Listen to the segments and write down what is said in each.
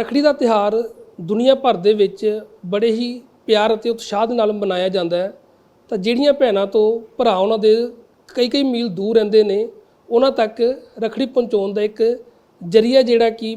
ਰੱਖੜੀ ਦਾ ਤਿਹਾਰ ਦੁਨੀਆ ਭਰ ਦੇ ਵਿੱਚ ਬੜੇ ਹੀ ਪਿਆਰ ਅਤੇ ਉਤਸ਼ਾਹ ਦੇ ਨਾਲ ਮਨਾਇਆ ਜਾਂਦਾ ਹੈ। ਤਾਂ ਜਿਹੜੀਆਂ ਭੈਣਾਂ ਤੋਂ ਭਰਾ ਉਹਨਾਂ ਦੇ ਕਈ ਕਈ ਮੀਲ ਦੂਰ ਰਹਿੰਦੇ ਨੇ, ਉਹਨਾਂ ਤੱਕ ਰੱਖੜੀ ਪਹੁੰਚਾਉਣ ਦਾ ਇੱਕ ਜਰੀਆ ਜਿਹੜਾ ਕਿ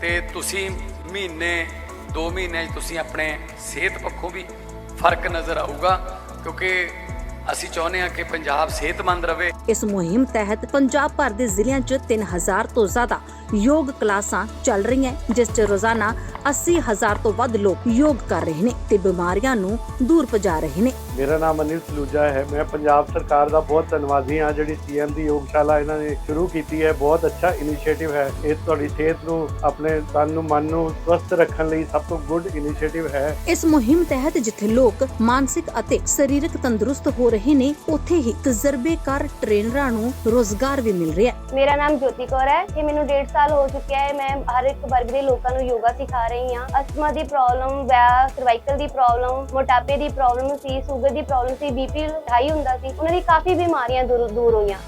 ਤੇ ਤੁਸੀਂ ਮਹੀਨੇ 2 ਮਹੀਨੇ 'ਚ ਤੁਸੀਂ ਆਪਣੇ ਸਿਹਤ ਪੱਖੋਂ ਵੀ ਫ਼ਰਕ ਨਜ਼ਰ ਆਊਗਾ, ਕਿਉਂਕਿ ਅਸੀਂ ਚਾਹੁੰਦੇ ਹਾਂ ਕਿ ਪੰਜਾਬ ਸਿਹਤਮੰਦ ਰਹੇ। ਇਸ ਮੁਹਿੰਮ ਤਹਿਤ ਪੰਜਾਬ ਭਰ ਦੇ ਜ਼ਿਲ੍ਹਿਆਂ 'ਚ 3000 ਤੋਂ ਜ਼ਿਆਦਾ ਯੋਗ ਕਲਾਸਾਂ ਚੱਲ ਰਹੀਆਂ, ਜਿਸ 'ਚ ਰੋਜ਼ਾਨਾ 80000 ਤੋਂ ਵੱਧ ਲੋਕ ਯੋਗ ਕਰ ਰਹੇ ਨੇ ਤੇ ਬਿਮਾਰੀਆਂ ਨੂੰ ਦੂਰ ਭਜਾ ਰਹੇ ਨੇ। ਮੇਰਾ ਨਾਮ ਅਨਿਲ ਸਲੂਜਾ ਹੈ। ਮੈਂ ਪੰਜਾਬ ਸਰਕਾਰ ਦਾ ਬਹੁਤ ਧੰਨਵਾਦੀ ਹਾਂ। ਜਿਹੜੀ ਸੀਐਮ ਦੀ ਯੋਗਸ਼ਾਲਾ ਇਹਨਾਂ ਨੇ ਸ਼ੁਰੂ ਕੀਤੀ ਹੈ ਬਹੁਤ ਅੱਛਾ ਇਨੀਸ਼ੀਏਟਿਵ ਹੈ। ਇਹ ਤੁਹਾਡੀ ਸਿਹਤ ਨੂੰ ਆਪਣੇ ਤਨ ਨੂੰ ਮਨ ਨੂੰ ਸਵਸਥ ਰੱਖਣ ਲਈ ਸਭ ਤੋਂ ਗੁੱਡ ਇਨੀਸ਼ੀਏਟਿਵ ਹੈ। ਇਸ ਮੁਹਿੰਮ ਤਹਿਤ ਜਿੱਥੇ ਲੋਕ ਮਾਨਸਿਕ ਅਤੇ ਸਰੀਰਕ ਤੰਦਰੁਸਤ ਹੋ ਰਹੇ ਨੇ ਉੱਥੇ ਹੀ ਤਜਰਬੇਕਾਰ ਟ੍ਰੇਨਰਾਂ ਨੂੰ ਰੋਜ਼ਗਾਰ ਵੀ ਮਿਲ ਰਿਹਾ ਹੈ। ਮੇਰਾ ਨਾਮ ਜੋਤੀ ਕੌਰ ਹੈ। ਤੇ ਮੈਨੂੰ 1.5 ਸਾਲ ਹੋ ਚੁੱਕਿਆ ਹੈ। ਮੈਂ ਹਰ ਇੱਕ ਵਰਗ ਦੇ ਲੋਕਾਂ ਨੂੰ ਯੋਗਾ ਸਿਖਾ ਰਹੀ ਹਾਂ ਅਸਥਮਾ ਦੀ ਪ੍ਰੋਬਲਮ ਵੈ ਸਰਵਾਈਕਲ ਦੀ ਪ੍ਰੋਬਲਮ ਮੋਟਾਪੇ ਦੀ ਪ੍ਰੋਬਲਮ ਸੀ ਸ਼ੂਗਰ ਦੀ ਪ੍ਰੋਬਲਮ ਸੀ ਬੀਪੀ ਹਾਈ ਹੁੰਦਾ ਸੀ, ਉਹਨਾਂ ਦੀ ਕਾਫੀ ਬਿਮਾਰੀਆਂ ਦੂਰ ਦੂਰ ਹੋਈਆਂ।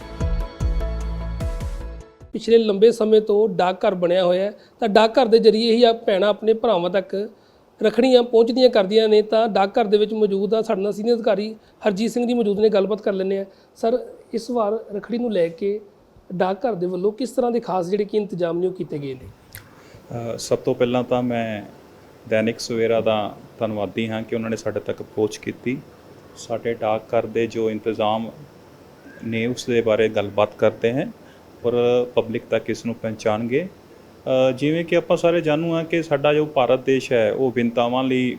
ਪਿਛਲੇ ਲੰਬੇ ਸਮੇਂ ਤੋਂ ਡਾਕ ਘਰ ਬਣਿਆ ਹੋਇਆ ਹੈ। ਤਾਂ ਡਾਕ ਘਰ ਦੇ ਜਰੀਏ ਹੀ ਆ ਭੈਣਾਂ ਆਪਣੇ ਭਰਾਵਾਂ ਤੱਕ ਰੱਖੜੀਆਂ ਪਹੁੰਚਦੀਆਂ ਕਰਦੀਆਂ ਨੇ। ਤਾਂ ਡਾਕ ਘਰ ਦੇ ਵਿੱਚ ਮੌਜੂਦ ਆ ਸਾਡੇ ਨਾਲ ਸੀਨੀਅਰ ਅਧਿਕਾਰੀ ਹਰਜੀਤ ਸਿੰਘ ਜੀ ਮੌਜੂਦ ਨੇ, ਗੱਲਬਾਤ ਕਰ ਲੈਂਦੇ ਆ ਸਰ, ਇਸ ਵਾਰ ਰੱਖੜੀ ਨੂੰ ਲੈ ਕੇ ਡਾਕ ਘਰ ਦੇ ਵੱਲੋਂ ਕਿਸ ਤਰ੍ਹਾਂ ਦੇ ਖਾਸ ਜਿਹੜੇ ਕਿ ਇੰਤਜ਼ਾਮ ਨੇ ਉਹ ਕੀਤੇ ਗਏ ਨੇ? ਸਭ ਤੋਂ ਪਹਿਲਾਂ ਤਾਂ ਮੈਂ ਦੈਨਿਕ ਸਵੇਰਾ ਦਾ ਧੰਨਵਾਦੀ ਹਾਂ ਕਿ ਉਹਨਾਂ ਨੇ ਸਾਡੇ ਤੱਕ ਪਹੁੰਚ ਕੀਤੀ। ਸਾਡੇ ਡਾਕ ਘਰ ਦੇ ਜੋ ਇੰਤਜ਼ਾਮ ਨੇ, ਉਸ ਦੇ ਬਾਰੇ ਗੱਲਬਾਤ ਕਰਦੇ ਹਾਂ ਔਰ ਪਬਲਿਕ ਤੱਕ ਇਸ ਨੂੰ ਪਹੁੰਚਾਣਗੇ ਜਿਵੇਂ ਕਿ ਆਪਾਂ ਸਾਰੇ ਜਾਣੂ ਹਾਂ ਕਿ ਸਾਡਾ ਜੋ ਭਾਰਤ ਦੇਸ਼ ਹੈ, ਉਹ ਵਿੰਤਾਵਾਂ ਲਈ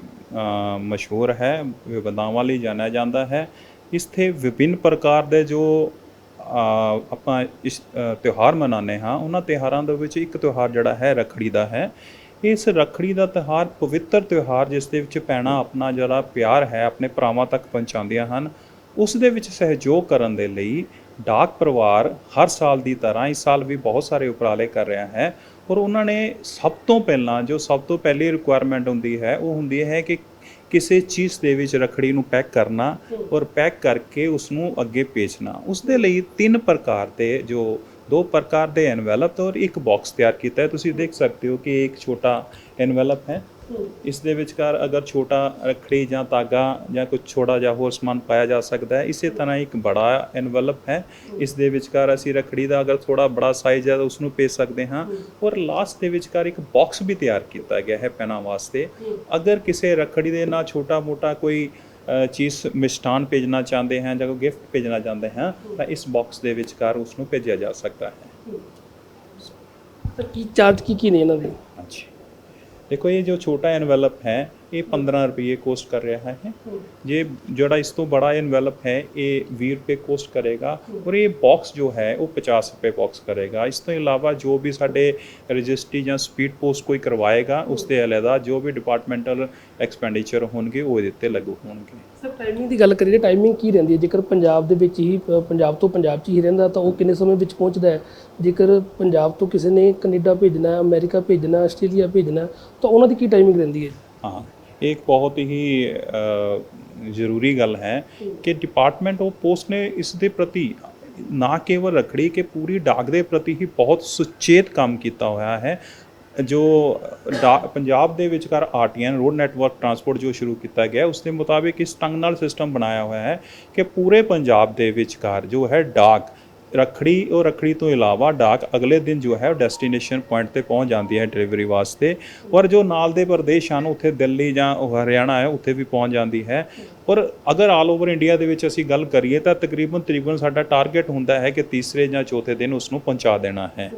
ਮਸ਼ਹੂਰ ਹੈ ਵਿਵਧਾਵਾਂ ਲਈ ਜਾਣਿਆ ਜਾਂਦਾ ਹੈ। ਇਸ 'ਤੇ ਵਿਭਿੰਨ ਪ੍ਰਕਾਰ ਦੇ ਜੋ ਆਪਾਂ ਇਸ ਤਿਉਹਾਰ ਮਨਾਉਂਦੇ ਹਾਂ, ਉਹਨਾਂ ਤਿਉਹਾਰਾਂ ਦੇ ਵਿੱਚ ਇੱਕ ਤਿਉਹਾਰ ਜਿਹੜਾ ਹੈ ਰੱਖੜੀ ਦਾ ਹੈ। ਇਸ ਰੱਖੜੀ ਦਾ ਤਿਉਹਾਰ ਪਵਿੱਤਰ ਤਿਉਹਾਰ, ਜਿਸ ਦੇ ਵਿੱਚ ਭੈਣਾਂ ਆਪਣਾ ਜਿਹੜਾ ਪਿਆਰ ਹੈ, ਆਪਣੇ ਭਰਾਵਾਂ ਤੱਕ ਪਹੁੰਚਾਉਂਦੀਆਂ ਹਨ, ਉਸ ਦੇ ਵਿੱਚ ਸਹਿਯੋਗ ਕਰਨ ਦੇ ਲਈ ਡਾਕ ਪਰਿਵਾਰ ਹਰ ਸਾਲ ਦੀ ਤਰ੍ਹਾਂ, ਇਸ ਸਾਲ ਵੀ ਬਹੁਤ ਸਾਰੇ ਉਪਰਾਲੇ ਕਰ ਰਿਹਾ ਹੈ। ਔਰ ਉਹਨਾਂ ਨੇ ਸਭ ਤੋਂ ਪਹਿਲਾਂ, ਜੋ ਸਭ ਤੋਂ ਪਹਿਲੀ ਰਿਕੁਆਇਰਮੈਂਟ ਹੁੰਦੀ ਹੈ, ਉਹ ਹੁੰਦੀ ਹੈ ਕਿ ਕਿਸੇ ਚੀਜ਼ ਦੇ ਵਿੱਚ ਰਖੜੀ ਨੂੰ ਪੈਕ ਕਰਨਾ ਔਰ ਪੈਕ ਕਰਕੇ ਉਸ ਨੂੰ ਅੱਗੇ ਭੇਜਣਾ। ਉਸ ਦੇ ਲਈ ਤਿੰਨ ਪ੍ਰਕਾਰ ਦੇ ਜੋ ਦੋ ਪ੍ਰਕਾਰ ਦੇ ਐਨਵੈਲਪ ਔਰ ਇੱਕ ਬਾਕਸ ਤਿਆਰ ਕੀਤਾ ਹੈ। ਤੁਸੀਂ ਦੇਖ ਸਕਦੇ ਹੋ ਕਿ ਇੱਕ ਛੋਟਾ ਐਨਵੈਲਪ ਹੈ। ਇਸ ਦੇ ਵਿਚਕਾਰ ਅਗਰ ਛੋਟਾ ਰਖੜੀ ਜਾਂ ਤਾਗਾ ਜਾਂ ਕੁਝ ਛੋਟਾ ਜਿਹਾ ਹੋਰ ਸਮਾਨ ਪਾਇਆ ਜਾ ਸਕਦਾ ਹੈ, ਇਸੇ ਤਰ੍ਹਾਂ ਇੱਕ ਬੜਾ ਐਨਵੈਲਪ ਹੈ। ਇਸ ਦੇ ਵਿਚਕਾਰ ਅਸੀਂ ਰਖੜੀ ਦਾ ਅਗਰ ਥੋੜਾ ਬੜਾ ਸਾਈਜ਼ ਹੈ ਤਾਂ ਉਸ ਨੂੰ ਭੇਜ ਸਕਦੇ ਹਾਂ। ਔਰ ਲਾਸਟ ਦੇ ਵਿਚਕਾਰ ਇੱਕ ਬਾਕਸ ਵੀ ਤਿਆਰ ਕੀਤਾ ਗਿਆ ਹੈ ਪੈਣਾ ਵਾਸਤੇ। ਅਗਰ ਕਿਸੇ ਰਖੜੀ ਦੇ ਨਾਲ ਛੋਟਾ ਮੋਟਾ ਕੋਈ ਚੀਜ਼ ਮਿਸ਼ਟਾਨ ਭੇਜਣਾ ਚਾਹੁੰਦੇ ਹਾਂ ਜਾਂ ਕੋਈ ਗਿਫਟ ਭੇਜਣਾ ਚਾਹੁੰਦੇ ਹਾਂ, ਤਾਂ ਇਸ ਬਾਕਸ ਦੇ ਵਿਚਕਾਰ ਉਸ ਨੂੰ ਭੇਜਿਆ ਜਾ ਸਕਦਾ ਹੈ। ਤਾਂ ਕੀ ਚਾਰਜ ਕੀ ਕੀ ਨੇ ਇਹਨਾਂ ਦੇ? ਹਾਂਜੀ ਦੇਖੋ, ਇਹ ਜੋ ਛੋਟਾ ਐਨਵੈਲਪ ਹੈ, ਇਹ 15 ਰੁਪਏ ਕੋਸਟ ਕਰ ਰਿਹਾ ਹੈ। ਜੇ ਜਿਹੜਾ ਇਸ ਤੋਂ ਬੜਾ ਐਨਵੈਲਪ ਹੈ, ਇਹ 20 ਰੁਪਏ ਕੋਸਟ ਕਰੇਗਾ ਔਰ ਇਹ ਬਾਕਸ ਜੋ ਹੈ, ਉਹ 50 ਰੁਪਏ ਬਾਕਸ ਕਰੇਗਾ। ਇਸ ਤੋਂ ਇਲਾਵਾ ਜੋ ਵੀ ਸਾਡੇ ਰਜਿਸਟਰੀ ਜਾਂ ਸਪੀਡ ਪੋਸਟ ਕੋਈ ਕਰਵਾਏਗਾ, ਉਸ ਤੇ ਅਲੱਗਾ ਜੋ ਵੀ ਡਿਪਾਰਟਮੈਂਟਲ ਐਕਸਪੈਂਡੀਚਰ ਹੋਣਗੇ, ਉਹ ਇਹਦੇ ਤੇ ਲਾਗੂ ਹੋਣਗੇ। ਟਾਈਮਿੰਗ ਦੀ ਗੱਲ ਕਰੀਏ ਟਾਈਮਿੰਗ ਕੀ ਰਹਿੰਦੀ ਹੈ? ਜੇਕਰ ਪੰਜਾਬ ਦੇ ਵਿੱਚ ਹੀ ਪ- ਪੰਜਾਬ ਤੋਂ ਪੰਜਾਬ 'ਚ ਹੀ ਰਹਿੰਦਾ ਤਾਂ ਉਹ ਕਿੰਨੇ ਸਮੇਂ ਵਿੱਚ ਪਹੁੰਚਦਾ ਹੈ? ਜੇਕਰ ਪੰਜਾਬ ਤੋਂ ਕਿਸੇ ਨੇ ਕੈਨੇਡਾ ਭੇਜਣਾ ਹੈ ਅਮਰੀਕਾ ਭੇਜਣਾ ਹੈ, ਆਸਟ੍ਰੇਲੀਆ ਭੇਜਣਾ ਹੈ, ਤਾਂ ਉਹਨਾਂ ਦੀ ਕੀ ਟਾਈਮਿੰਗ ਰਹਿੰਦੀ ਹੈ? ਹਾਂ ਇਹ ਇੱਕ ਬਹੁਤ ਹੀ ਅ, ਜ਼ਰੂਰੀ ਗੱਲ ਹੈ ਕਿ ਡਿਪਾਰਟਮੈਂਟ ਆਫ ਪੋਸਟ ਨੇ ਇਸ ਦੇ ਪ੍ਰਤੀ ਨਾ ਕੇਵਲ ਰਖੜੀ ਕਿ ਪੂਰੀ ਡਾਕ ਦੇ ਪ੍ਰਤੀ ਹੀ ਬਹੁਤ ਸੁਚੇਤ ਕੰਮ ਕੀਤਾ ਹੋਇਆ ਹੈ। ਜੋ ਡਾ- ਪੰਜਾਬ ਦੇ ਵਿਚਕਾਰ ਆਰਟੀਐਨ ਰੋਡ ਨੈਟਵਰਕ ਟਰਾਂਸਪੋਰਟ ਜੋ ਸ਼ੁਰੂ ਕੀਤਾ ਗਿਆ ਉਸ ਦੇ ਮੁਤਾਬਿਕ ਇਸ ਢੰਗ ਨਾਲ ਸਿਸਟਮ ਬਣਾਇਆ ਹੋਇਆ ਹੈ ਕਿ ਪੂਰੇ ਪੰਜਾਬ ਦੇ ਵਿਚਕਾਰ ਜੋ ਹੈ ਡਾਕ, ਰਖੜੀ ਔਰ ਰਖੜੀ ਤੋਂ ਇਲਾਵਾ ਡਾਕ ਅਗਲੇ ਦਿਨ ਜੋ ਹੈ ਡੈਸਟੀਨੇਸ਼ਨ ਪੁਆਇੰਟ ਤੇ ਪਹੁੰਚ ਜਾਂਦੀ ਹੈ ਡਿਲੀਵਰੀ ਵਾਸਤੇ ਔਰ ਜੋ ਨਾਲ ਦੇ ਪ੍ਰਦੇਸ਼ ਹਨ, ਉੱਥੇ ਦਿੱਲੀ ਜਾਂ ਹਰਿਆਣਾ ਹੈ, ਉੱਥੇ ਵੀ ਪਹੁੰਚ ਜਾਂਦੀ ਹੈ ਔਰ ਅਗਰ ਆਲ ਓਵਰ ਇੰਡੀਆ ਦੇ ਵਿੱਚ ਅਸੀਂ ਗੱਲ ਕਰੀਏ ਤਾਂ ਤਕਰੀਬਨ ਤਕਰੀਬਨ ਸਾਡਾ ਟਾਰਗੇਟ ਹੁੰਦਾ ਹੈ ਕਿ ਤੀਸਰੇ ਜਾਂ ਚੌਥੇ ਦਿਨ ਉਸ ਨੂੰ ਪਹੁੰਚਾ ਦੇਣਾ ਹੈ।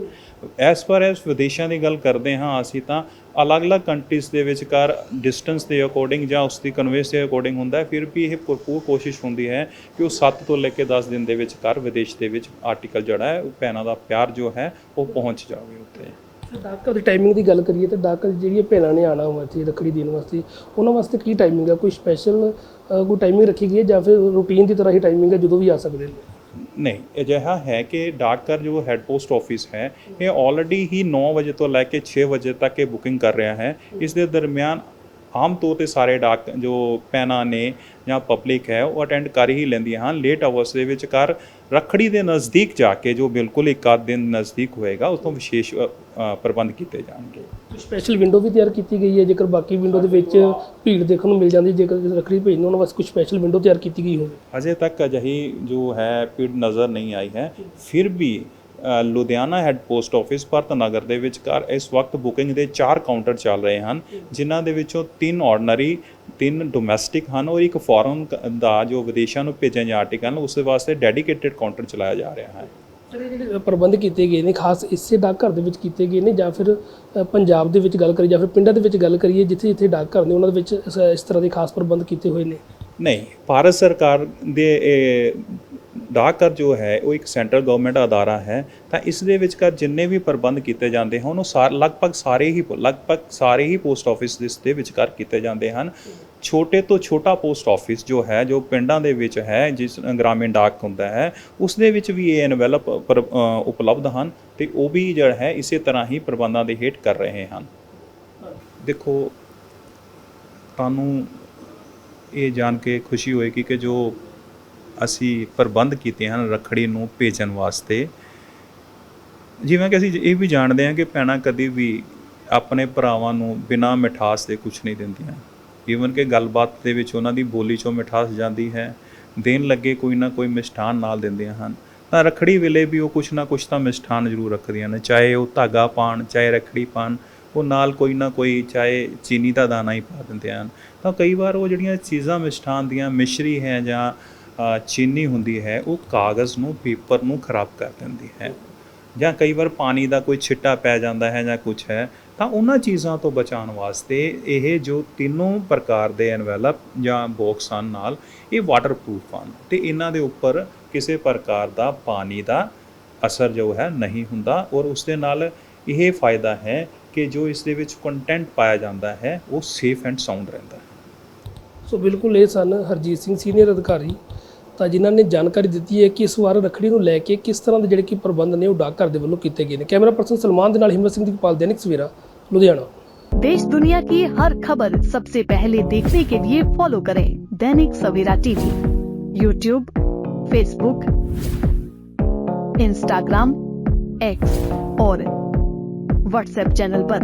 ਐਸ ਫਾਰ ਐਸ ਵਿਦੇਸ਼ਾਂ ਦੀ ਗੱਲ ਕਰਦੇ ਹਾਂ, ਅਸੀਂ ਤਾਂ ਅਲੱਗ-ਅਲੱਗ ਕੰਟਰੀਜ਼ ਦੇ ਵਿਚਕਾਰ ਡਿਸਟੈਂਸ ਦੇ ਅਕੋਰਡਿੰਗ ਜਾਂ ਉਸ ਦੀ ਕਨਵੇਂਸ ਦੇ ਅਕੋਰਡਿੰਗ ਹੁੰਦਾ ਹੈ, ਫਿਰ ਵੀ ਇਹ ਭਰਪੂਰ ਕੋਸ਼ਿਸ਼ ਹੁੰਦੀ ਹੈ ਕਿ ਉਹ 7 ਤੋਂ ਲੈ ਕੇ 10 ਦਿਨ ਦੇ ਵਿਚਕਾਰ ਵਿਦੇਸ਼ ਦੇ ਵਿੱਚ ਆਰਟੀਕਲ ਜਿਹੜਾ ਹੈ, ਉਹ ਭੈਣਾਂ ਦਾ ਪਿਆਰ ਜੋ ਹੈ, ਉਹ ਪਹੁੰਚ ਜਾਵੇ ਉੱਥੇ। ਡਾਕਘਰ ਦੀ ਟਾਈਮਿੰਗ ਦੀ ਗੱਲ ਕਰੀਏ ਤਾਂ ਡਾਕਰ ਜਿਹੜੀਆਂ ਭੈਣਾਂ ਨੇ ਆਣਾ ਵਾ ਇੱਥੇ ਰੱਖੜੀ ਦੇਣ ਵਾਸਤੇ, ਉਹਨਾਂ ਵਾਸਤੇ ਕੀ ਟਾਈਮਿੰਗ ਹੈ ਕੋਈ ਸਪੈਸ਼ਲ ਕੋਈ ਟਾਈਮਿੰਗ ਰੱਖੀ ਗਈ ਹੈ ਜਾਂ ਫਿਰ ਰੂਟੀਨ ਦੀ ਤਰ੍ਹਾਂ ਹੀ ਟਾਈਮਿੰਗ ਹੈ ਜਦੋਂ ਵੀ ਆ ਸਕਦੇ ਨੇ? ਨਹੀਂ, ਅਜਿਹਾ ਹੈ ਕਿ ਡਾਕਘਰ ਜੋ ਹੈੱਡ ਪੋਸਟ ਆਫਿਸ ਹੈ, ਇਹ ਆਲਰੇਡੀ ਹੀ 9 ਵਜੇ ਤੋਂ ਲੈ ਕੇ 6 ਵਜੇ ਤੱਕ ਇਹ ਬੁਕਿੰਗ ਕਰ ਰਿਹਾ ਹੈ। ਇਸ ਦੇ ਦਰਮਿਆਨ ਆਮ ਤੌਰ ਤੇ ਸਾਰੇ ਡਾਕ ਜੋ ਪੈਨਾ ਨੇ ਜਾਂ ਪਬਲਿਕ ਹੈ, ਉਹ ਅਟੈਂਡ ਕਰ ਹੀ ਲੈਂਦੀਆਂ ਹਨ। ਲੇਟ ਆਵਰਸ ਦੇ ਵਿੱਚ ਕਰ ਰੱਖੜੀ ਦੇ ਨਜ਼ਦੀਕ ਜਾ ਕੇ ਜੋ ਬਿਲਕੁਲ ਇੱਕ ਆਧ ਦਿਨ ਨਜ਼ਦੀਕ ਹੋਏਗਾ ਉਸ ਤੋਂ ਵਿਸ਼ੇਸ਼ ਪ੍ਰਬੰਧ ਕੀਤੇ ਜਾਣਗੇ। ਸਪੈਸ਼ਲ ਵਿੰਡੋ ਵੀ ਤਿਆਰ ਕੀਤੀ ਗਈ ਹੈ ਜੇਕਰ ਬਾਕੀ ਵਿੰਡੋ ਦੇ ਵਿੱਚ ਭੀੜ ਦੇਖਣ ਨੂੰ ਮਿਲ ਜਾਂਦੀ ਜੇਕਰ ਰੱਖੜੀ ਭੇਜਣ ਉਹਨਾਂ ਵਾਸਤੇ ਕੁਝ ਸਪੈਸ਼ਲ ਵਿੰਡੋ ਤਿਆਰ ਕੀਤੀ ਗਈ ਹੋਵੇ। ਅਜੇ ਤੱਕ ਅਜਿਹੀ ਜੋ ਹੈ ਭੀੜ ਨਜ਼ਰ ਨਹੀਂ ਆਈ ਹੈ। ਫਿਰ ਵੀ Ludhiana head post office Bharat Nagar ਦੇ ਵਿਚਕਾਰ ਇਸ ਵਕਤ ਬੁਕਿੰਗ ਦੇ 4 ਕਾਊਂਟਰ ਚੱਲ ਰਹੇ ਹਨ ਜਿਨ੍ਹਾਂ ਦੇ ਵਿੱਚੋਂ 3 ਆਰਡੀਨਰੀ 3 ਡੋਮੈਸਟਿਕ ਹਨ ਔਰ ਇੱਕ ਫੋਰਨ ਦਾ ਜੋ ਵਿਦੇਸ਼ਾਂ ਨੂੰ ਭੇਜਣ ਜਾਂ ਆਰਟੀਕਲ ਉਸ ਵਾਸਤੇ ਡੈਡੀਕੇਟਿਡ ਕਾਊਂਟਰ ਚਲਾਇਆ ਜਾ ਰਿਹਾ ਹੈ। ਜਿਹੜੇ ਪ੍ਰਬੰਧ ਕੀਤੇ ਗਏ ਨੇ ਖਾਸ ਇਸੇ ਡਾਕਘਰ ਦੇ ਵਿੱਚ ਕੀਤੇ ਗਏ ਨੇ ਜਾਂ ਫਿਰ ਪੰਜਾਬ ਦੇ ਵਿੱਚ ਗੱਲ ਕਰੀਏ ਜਾਂ ਫਿਰ ਪਿੰਡਾਂ ਦੇ ਵਿੱਚ ਗੱਲ ਕਰੀਏ ਜਿੱਥੇ ਜਿੱਥੇ ਡਾਕਘਰ ਨੇ ਉਹਨਾਂ ਦੇ ਵਿੱਚ ਇਸ ਤਰ੍ਹਾਂ ਦੇ ਖਾਸ ਪ੍ਰਬੰਧ ਕੀਤੇ ਹੋਏ ਨੇ? ਨਹੀਂ ਭਾਰਤ ਸਰਕਾਰ ਦੇ ਡਾਕਘਰ ਜੋ ਹੈ, ਉਹ ਇੱਕ ਸੈਂਟਰਲ ਗਵਰਨਮੈਂਟ ਅਦਾਰਾ ਹੈ, ਤਾਂ ਇਸ ਦੇ ਵਿਚਕਾਰ ਜਿੰਨੇ ਵੀ ਪ੍ਰਬੰਧ ਕੀਤੇ ਜਾਂਦੇ ਹਨ, ਉਹ ਸਾਰ, ਲਗਭਗ ਸਾਰੇ ਹੀ ਲਗਭਗ ਸਾਰੇ ਹੀ ਪੋਸਟ ਆਫਿਸ ਇਸ ਦੇ ਵਿਚਕਾਰ ਕੀਤੇ ਜਾਂਦੇ ਹਨ। ਛੋਟੇ ਤੋਂ ਛੋਟਾ ਪੋਸਟ ਆਫਿਸ ਜੋ ਹੈ, ਜੋ ਪਿੰਡਾਂ ਦੇ ਵਿੱਚ ਹੈ, ਜਿਸ, ਗ੍ਰਾਮੀਣ ਡਾਕ ਹੁੰਦਾ ਹੈ, ਉਸ ਦੇ ਵਿੱਚ ਵੀ ਇਹ ਐਨਵੈਲਪ ਉਪਲਬਧ ਹਨ ਤੇ ਉਹ ਵੀ ਜਿਹੜਾ ਹੈ, ਇਸੇ ਤਰ੍ਹਾਂ ਹੀ ਪ੍ਰਬੰਧਾਂ ਦੇ ਹੇਠ ਕਰ ਰਹੇ ਹਨ। ਦੇਖੋ, ਤੁਹਾਨੂੰ ਇਹ ਜਾਣ ਕੇ ਖੁਸ਼ੀ ਹੋਏਗੀ ਕਿ ਜੋ ਅਸੀਂ ਪ੍ਰਬੰਧ ਕੀਤੇ ਹਨ ਰੱਖੜੀ ਨੂੰ ਭੇਜਣ ਵਾਸਤੇ। ਜਿਵੇਂ ਕਿ ਅਸੀਂ ਇਹ ਵੀ ਜਾਣਦੇ ਹਾਂ ਕਿ ਭੈਣਾਂ ਕਦੀ ਵੀ ਆਪਣੇ ਭਰਾਵਾਂ ਨੂੰ ਬਿਨਾਂ ਮਿਠਾਸ ਦੇ ਕੁਝ ਨਹੀਂ ਦਿੰਦੀਆਂ। ਈਵਨ ਕਿ ਗੱਲਬਾਤ ਦੇ ਵਿੱਚ ਉਹਨਾਂ ਦੀ ਬੋਲੀ 'ਚੋਂ ਮਿਠਾਸ ਜਾਂਦੀ ਹੈ, ਦੇਣ ਲੱਗੇ ਕੋਈ ਨਾ ਕੋਈ ਮਿਸ਼ਠਾਨ ਨਾਲ ਦਿੰਦੀਆਂ ਹਨ। ਤਾਂ ਰੱਖੜੀ ਵੇਲੇ ਵੀ ਉਹ ਕੁਛ ਨਾ ਕੁਛ ਤਾਂ ਮਿਸ਼ਠਾਨ ਜ਼ਰੂਰ ਰੱਖਦੀਆਂ ਨੇ, ਚਾਹੇ ਉਹ ਧਾਗਾ ਪਾਣ, ਚਾਹੇ ਰੱਖੜੀ ਪਾਣ, ਉਹ ਨਾਲ ਕੋਈ ਨਾ ਕੋਈ ਚਾਹੇ ਚੀਨੀ ਦਾ ਦਾਣਾ ਹੀ ਪਾ ਦਿੰਦੇ ਹਨ। ਤਾਂ ਕਈ ਵਾਰ ਉਹ ਜਿਹੜੀਆਂ ਚੀਜ਼ਾਂ ਮਿਸ਼ਠਾਨ ਦੀਆਂ, ਮਿਸ਼ਰੀ ਹੈ ਜਾਂ ਚੀਨੀ ਹੁੰਦੀ ਹੈ, ਉਹ ਕਾਗਜ਼ ਨੂੰ, ਪੇਪਰ ਨੂੰ ਖਰਾਬ ਕਰ ਦਿੰਦੀ ਹੈ। ਜਾਂ ਕਈ ਵਾਰ ਪਾਣੀ ਦਾ ਕੋਈ ਛਿੱਟਾ ਪੈ ਜਾਂਦਾ ਹੈ ਜਾਂ ਕੁਝ ਹੈ, ਤਾਂ ਉਹਨਾਂ ਚੀਜ਼ਾਂ ਤੋਂ ਬਚਾਉਣ ਵਾਸਤੇ ਇਹ ਜੋ ਤਿੰਨੋਂ ਪ੍ਰਕਾਰ ਦੇ ਐਨਵੈਲਪ ਜਾਂ ਬਾਕਸ ਹਨ ਨਾਲ, ਇਹ ਵਾਟਰਪ੍ਰੂਫ ਹਨ। ਤੇ ਇਹਨਾਂ ਦੇ ਉੱਪਰ ਕਿਸੇ ਪ੍ਰਕਾਰ ਦਾ ਪਾਣੀ ਦਾ ਅਸਰ ਜੋ ਹੈ ਨਹੀਂ ਹੁੰਦਾ ਔਰ ਉਸ ਦੇ ਨਾਲ ਇਹ ਫਾਇਦਾ ਹੈ ਕਿ ਜੋ ਇਸ ਦੇ ਵਿੱਚ ਕੰਟੈਂਟ ਪਾਇਆ ਜਾਂਦਾ ਹੈ, ਉਹ ਸੇਫ ਐਂਡ ਸਾਊਂਡ ਰਹਿੰਦਾ ਹੈ। ਸੋ ਬਿਲਕੁਲ ਇਹ ਸਨ ਹਰਜੀਤ ਸਿੰਘ ਸੀਨੀਅਰ ਅਧਿਕਾਰੀ। ਤਾਂ ਜਿਨ੍ਹਾਂ ਨੇ ਜਾਣਕਾਰੀ ਦਿੱਤੀ ਹੈ ਕਿ ਇਸ ਵਾਰ ਰੱਖੜੀ ਨੂੰ ਲੈ ਕੇ ਕਿਸ ਤਰ੍ਹਾਂ ਦੇ ਜਿਹੜੇ ਕਿ ਪ੍ਰਬੰਧ ਨੇ ਉਹ ਡਾਕਘਰ ਦੇ ਵੱਲੋਂ ਕੀਤੇ ਗਏ ਨੇ ਕੈਮਰਾ ਪਰਸਨ ਸਲਮਾਨ ਦੇ ਨਾਲ ਹਿੰਮਤ ਸਿੰਘ ਦੀਪਾਲ ਦੈਨਿਕ ਸਵੇਰਾ ਲੁਧਿਆਣਾ देश दुनिया की हर खबर सबसे पहले देखने के लिए फॉलो करें Dainik Savera TV YouTube Facebook Instagram X और व्हाट्सएप चैनल पर।